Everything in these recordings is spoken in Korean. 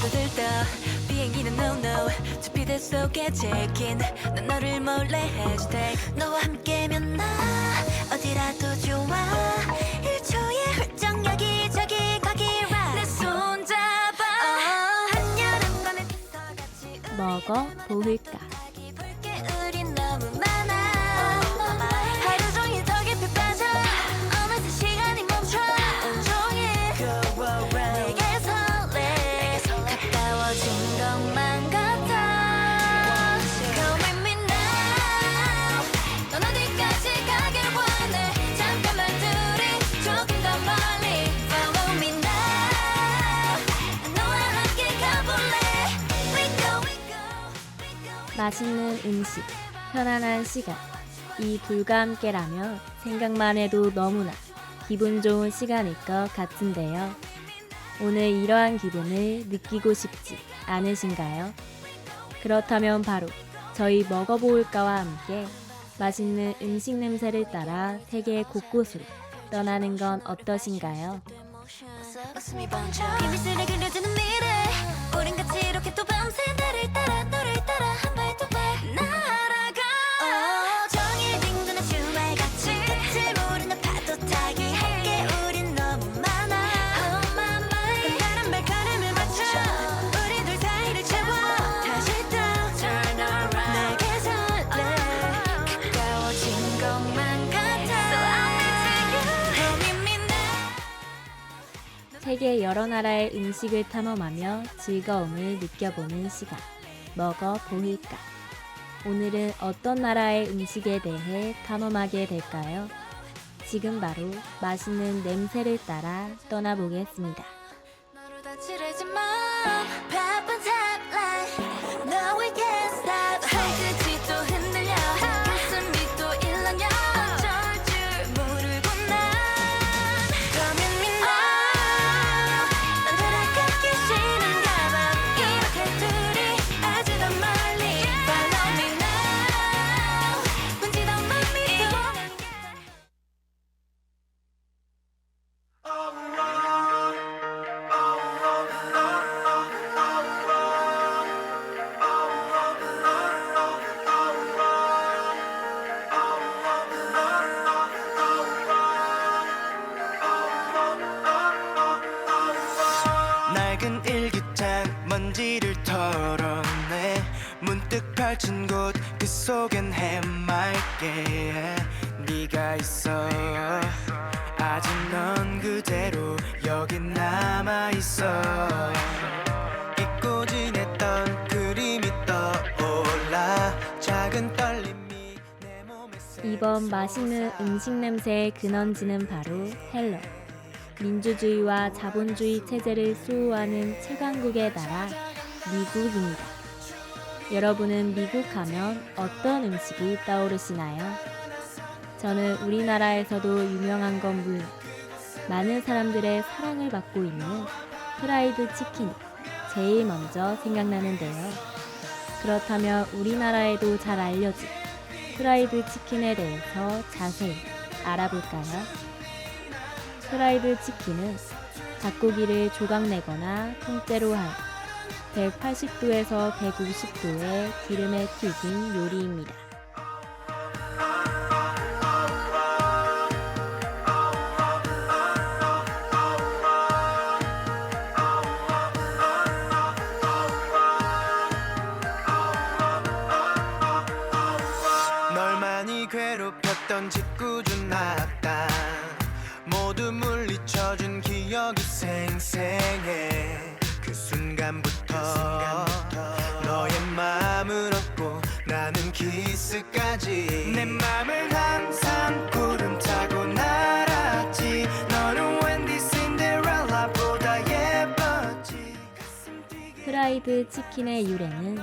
파고들다 비행기는 no no. 주피대 속에 check-in 난 너를 몰래 hashtag 너와 함께면 나 어디라도 좋아. 1초에 훌쩍 여기저기 가기라 내 손 잡아. 한여름 밤에 피서 같이 먹어 보일까 맛있는 음식 편안한 시간 이 둘과 함께라면 생각만 해도 너무나 기분 좋은 시간일 것 같은데요 오늘 이러한 기분을 느끼고 싶지 않으신가요? 그렇다면 바로 저희 먹어보을까와 함께 맛있는 음식 냄새를 따라 세계 곳곳으로 떠나는 건 어떠신가요? 세계 여러 나라의 음식을 탐험하며 즐거움을 느껴보는 시간. 먹어 보일까? 오늘은 어떤 나라의 음식에 대해 탐험하게 될까요? 지금 바로 맛있는 냄새를 따라 떠나보겠습니다. 그대로 여기 남아있어 잊고 지냈던 그림이 떠올라 작은 떨림이 내 몸에 이번 맛있는 음식 냄새의 근원지는 바로 헬러. 민주주의와 자본주의 체제를 수호하는 최강국의 나라 미국입니다. 여러분은 미국 하면 어떤 음식이 떠오르시나요? 저는 우리나라에서도 유명한 건 물론 많은 사람들의 사랑을 받고 있는 프라이드 치킨이 제일 먼저 생각나는데요. 그렇다면 우리나라에도 잘 알려진 프라이드 치킨에 대해서 자세히 알아볼까요? 프라이드 치킨은 닭고기를 조각내거나 통째로 한 180도에서 150도의 기름에 튀긴 요리입니다. 기억이 생생해. 그 순간부터, 너의 마음을 얻고 나는 키스까지. 내 맘을 항상 구름 타고 날았지. 너는 웬디 신데렐라보다 예뻤지. 프라이드 치킨의 유래는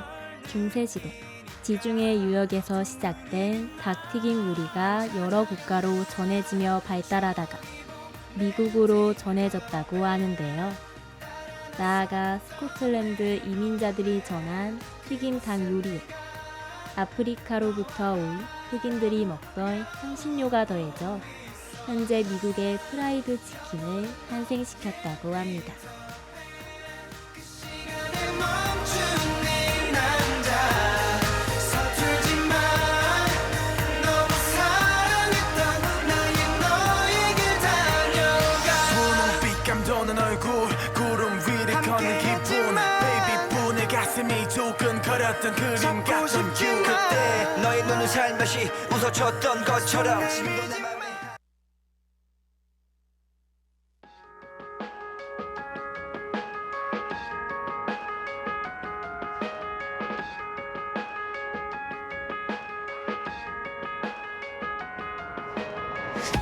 중세시대 지중해 유역에서 시작된 닭튀김 요리가 여러 국가로 전해지며 발달하다가 미국으로 전해졌다고 하는데요. 나아가 스코틀랜드 이민자들이 전한 튀김 닭 요리에 아프리카로부터 온 흑인들이 먹던 향신료가 더해져 현재 미국의 프라이드 치킨을 탄생시켰다고 합니다. 두근거렸던 그림 같은 뷰 마. 그때 너의 눈은 살며시 웃어줬던 것처럼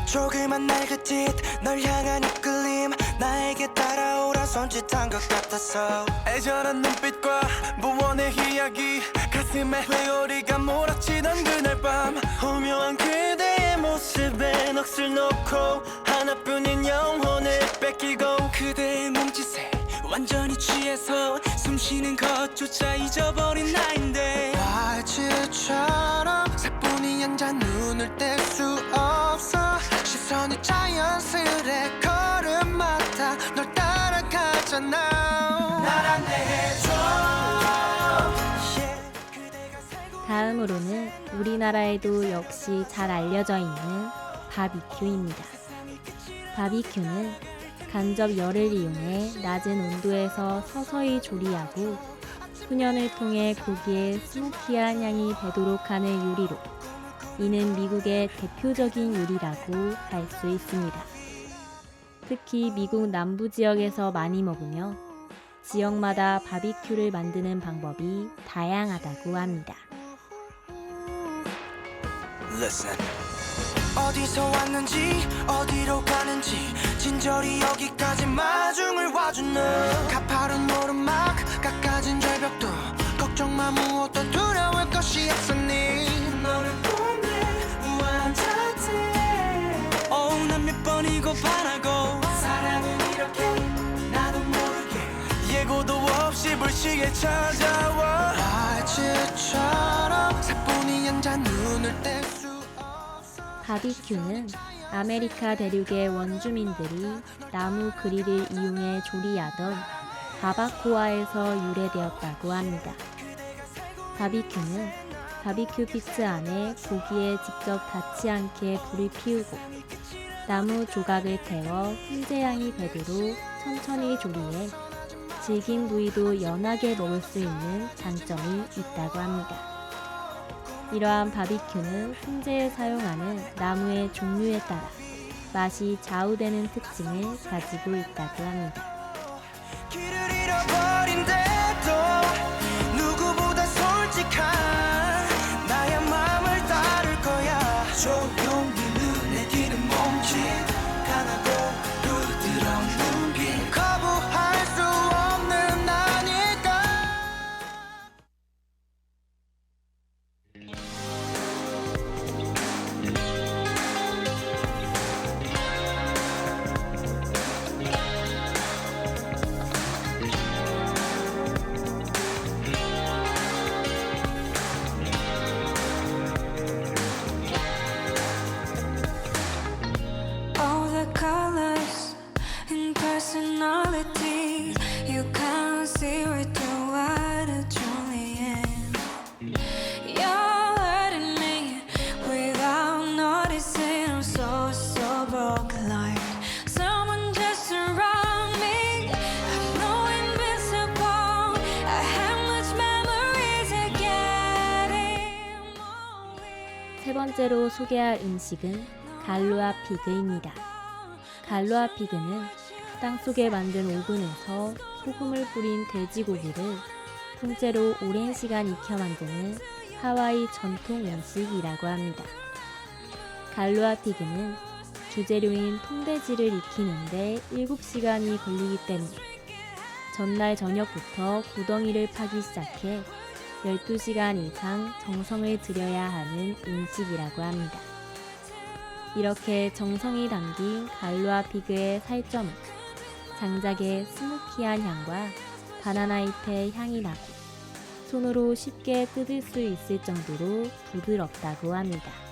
조그만 날그짓 널 향한 이끌림 나에게 따라오라 손짓한 것 같았어 애절한 눈빛과 무언의 이야기. 가슴에 회오리가 몰아치던 그날 밤. 오묘한 그대의 모습에 넋을 놓고 하나뿐인 영혼을 뺏기고 그대의 몸짓에 완전히 취해서 숨쉬는 것조차 잊어버린 나인데. 와즈처럼 사뿐히 앉아 눈을 뗄 수 없어. 시선이 자연스레 따라가잖아 날 안내해줘 다음으로는 우리나라에도 역시 잘 알려져 있는 바비큐입니다. 바비큐는 간접 열을 이용해 낮은 온도에서 서서히 조리하고 훈연을 통해 고기의 스모키한 향이 배도록 하는 요리로 이는 미국의 대표적인 요리라고 할 수 있습니다. 특히 미국 남부 지역에서 많이 먹으며 지역마다 바비큐를 만드는 방법이 다양하다고 합니다. Listen 어디서 왔는지 어디로 가는지 진저리 여기까지 마중을 너 가파른 오르막 깎아진 절벽도 걱정 마 무엇도 두려울 것이 없었 바라고 사랑은 이렇게 나도 모르게 예고도 없이 불시에 찾아와 아즈처럼 사뿐히 앉아 눈을 뗄 수 없어 바비큐는 아메리카 대륙의 원주민들이 나무 그릴을 이용해 조리하던 바바코아에서 유래되었다고 합니다. 바비큐는 바비큐 피트 안에 고기에 직접 닿지 않게 불을 피우고 나무 조각을 태워 훈제향이 배도록 천천히 조리해 질긴 부위도 연하게 먹을 수 있는 장점이 있다고 합니다. 이러한 바비큐는 훈제에 사용하는 나무의 종류에 따라 맛이 좌우되는 특징을 가지고 있다고 합니다. 번째로 소개할 음식은 갈로아 피그입니다. 갈로아 피그는 땅 속에 만든 오븐에서 소금을 뿌린 돼지고기를 통째로 오랜 시간 익혀 만드는 하와이 전통 음식이라고 합니다. 갈로아 피그는 주재료인 통돼지를 익히는데 7시간이 걸리기 때문에 전날 저녁부터 구덩이를 파기 시작해 12시간 이상 정성을 들여야 하는 음식이라고 합니다. 이렇게 정성이 담긴 갈로아 피그의 살점은 장작의 스모키한 향과 바나나잎의 향이 나고 손으로 쉽게 뜯을 수 있을 정도로 부드럽다고 합니다.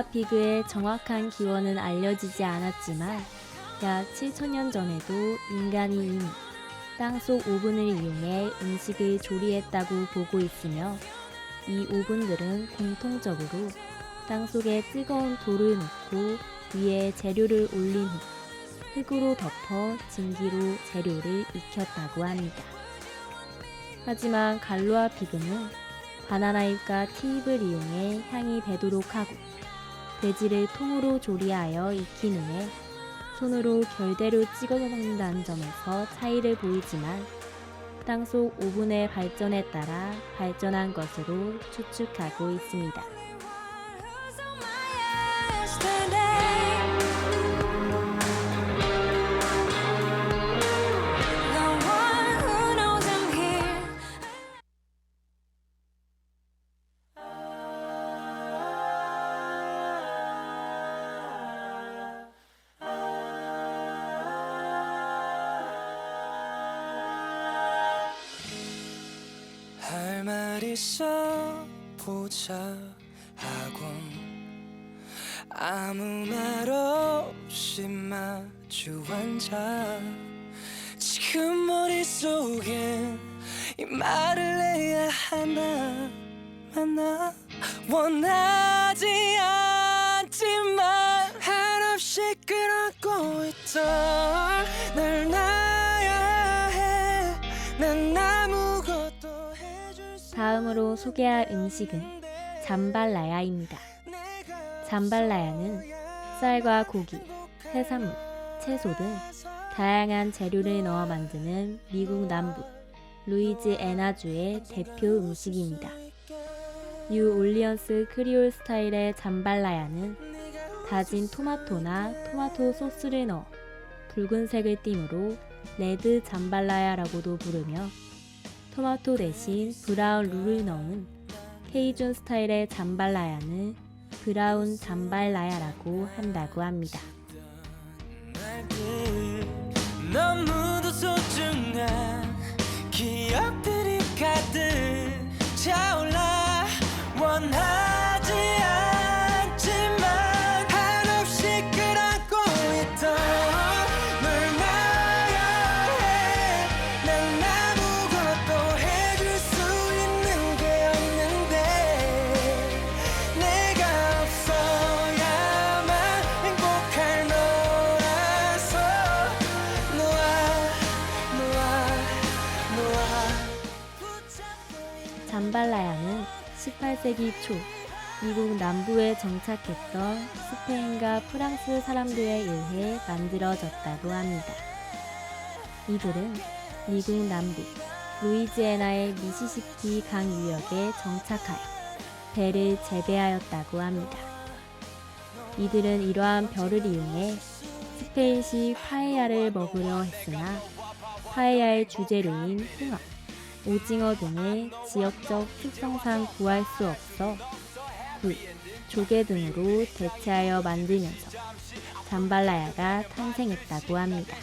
갈로아 피그의 정확한 기원은 알려지지 않았지만 약 7천년 전에도 인간이 이미 땅속 오븐을 이용해 음식을 조리했다고 보고 있으며 이 오븐들은 공통적으로 땅속에 뜨거운 돌을 놓고 위에 재료를 올린 후 흙으로 덮어 증기로 재료를 익혔다고 합니다. 하지만 갈로아 피그는 바나나잎과 티잎을 이용해 향이 배도록 하고 돼지를 통으로 조리하여 익힌 후에 손으로 결대로 찍어 먹는다는 점에서 차이를 보이지만 땅속 오븐의 발전에 따라 발전한 것으로 추측하고 있습니다. 있어 보자 하고 아무 말 없이 마주 앉아 지금 머릿속엔 이 말을 해야 하나 만나? 원하지 않지만 한없이 끌어고 있던 널놔 다음으로 소개할 음식은 잠발라야입니다. 잠발라야는 쌀과 고기, 해산물, 채소 등 다양한 재료를 넣어 만드는 미국 남부 루이지애나주의 대표 음식입니다. 뉴 올리언스 크리올 스타일의 잠발라야는 다진 토마토나 토마토 소스를 넣어 붉은색을 띠므로 레드 잠발라야라고도 부르며 토마토 대신 브라운 룰을 넣은 케이준 스타일의 잠발라야는 브라운 잠발라야라고 한다고 합니다. 너무도 소중한 기억들이 가득 놓아 잠발라야는 18세기 초 미국 남부에 정착했던 스페인과 프랑스 사람들에 의해 만들어졌다고 합니다. 이들은 미국 남부 루이지애나의 미시시피 강 유역에 정착하여 배를 재배하였다고 합니다. 이들은 이러한 벼를 이용해 스페인식 파에야를 먹으려 했으나 파에야의 주재료인 홍합, 오징어 등의 지역적 특성상 구할 수 없어 굴, 조개 등으로 대체하여 만들면서 잠발라야가 탄생했다고 합니다.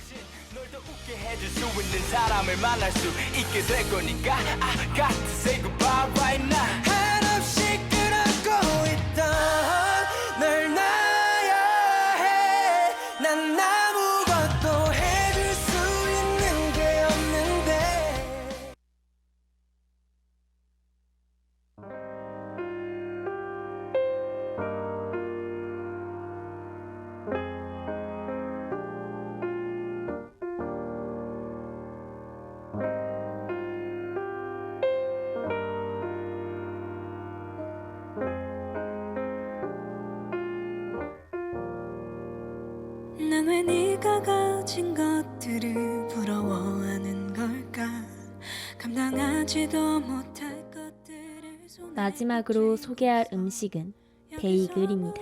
마지막으로 소개할 음식은 베이글입니다.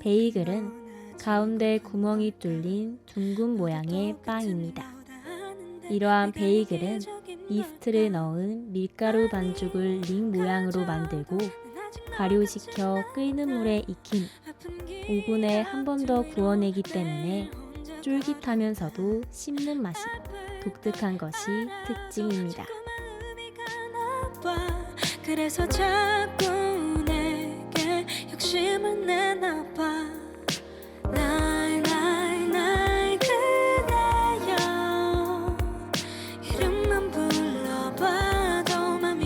베이글은 가운데 구멍이 뚫린 둥근 모양의 빵입니다. 이러한 베이글은 이스트를 넣은 밀가루 반죽을 링 모양으로 만들고 발효시켜 끓는 물에 익힌 후 오븐에 한 번 더 구워내기 때문에 쫄깃하면서도 씹는 맛이 독특한 것이 특징입니다. 그래서 자꾸 내게 욕심 욕심을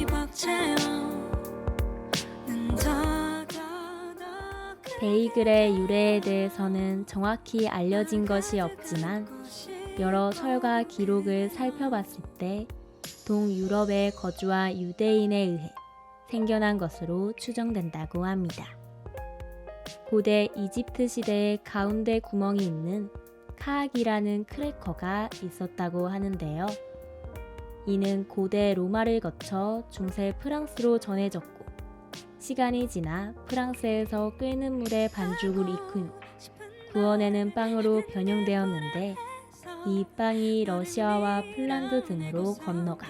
벅차요. 눈더더더 베이글의 유래에 대해서는 정확히 알려진 것이 없지만 여러 설과 기록을 살펴봤을 때 동유럽에 거주한 유대인에 의해 생겨난 것으로 추정된다고 합니다. 고대 이집트 시대에 가운데 구멍이 있는 카악이라는 크래커가 있었다고 하는데요. 이는 고대 로마를 거쳐 중세 프랑스로 전해졌고 시간이 지나 프랑스에서 끓는 물에 반죽을 익힌 후 구워내는 빵으로 변형되었는데 이 빵이 러시아와 폴란드 등으로 건너가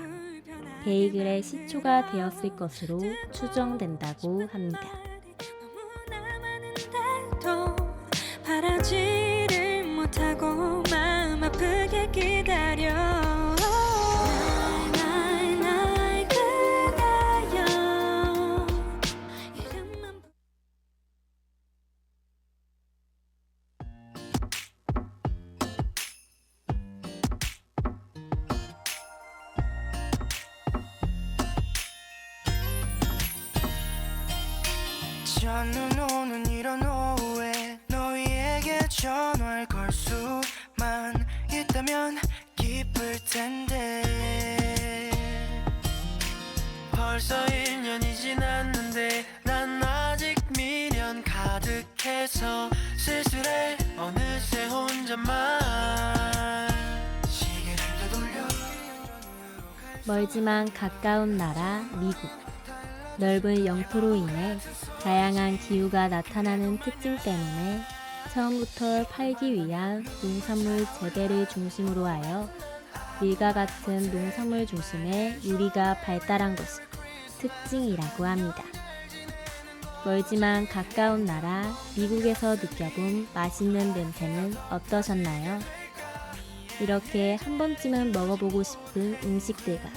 베이글의 시초가 되었을 것으로 추정된다고 합니다. 전화를 걸 수만 있다면 기쁠 텐데. 벌써 1년이 지났는데 난 아직 미련 가득해서 쓸쓸해. 어느새 혼자만 시계를 되돌려. 멀지만 가까운 나라 미국. 넓은 영토로 인해 다양한 기후가 나타나는 특징 때문에 처음부터 팔기 위한 농산물 재배를 중심으로 하여 밀과 같은 농산물 중심의 유리가 발달한 것이 특징이라고 합니다. 멀지만 가까운 나라 미국에서 느껴본 맛있는 냄새는 어떠셨나요? 이렇게 한 번쯤은 먹어보고 싶은 음식들과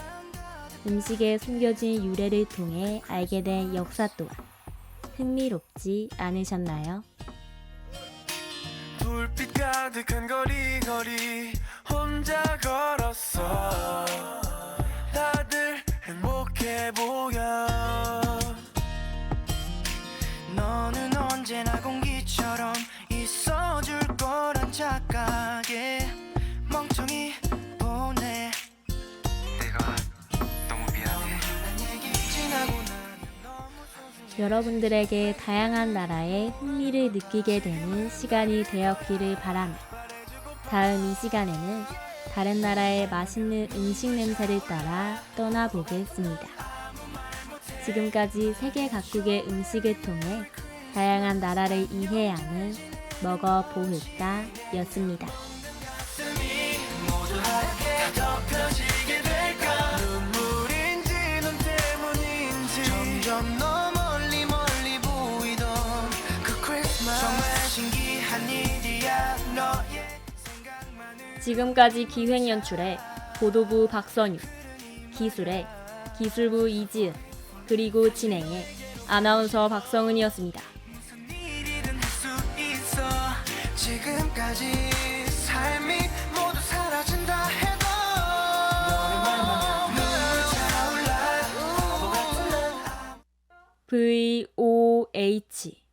음식에 숨겨진 유래를 통해 알게 된 역사 또한 흥미롭지 않으셨나요? 가득한 거리 거리 혼자 걸었어. 다들 행복해 보여. 너는 언제나 공기처럼 있어줄 거란 착각 여러분들에게 다양한 나라의 흥미를 느끼게 되는 시간이 되었기를 바라며 다음 이 시간에는 다른 나라의 맛있는 음식 냄새를 따라 떠나보겠습니다. 지금까지 세계 각국의 음식을 통해 다양한 나라를 이해하는 먹어보을까 였습니다. 지금까지 기획 연출의 보도부 박선유, 기술의 기술부 이지은, 그리고 진행의 아나운서 박성은이었습니다. V O H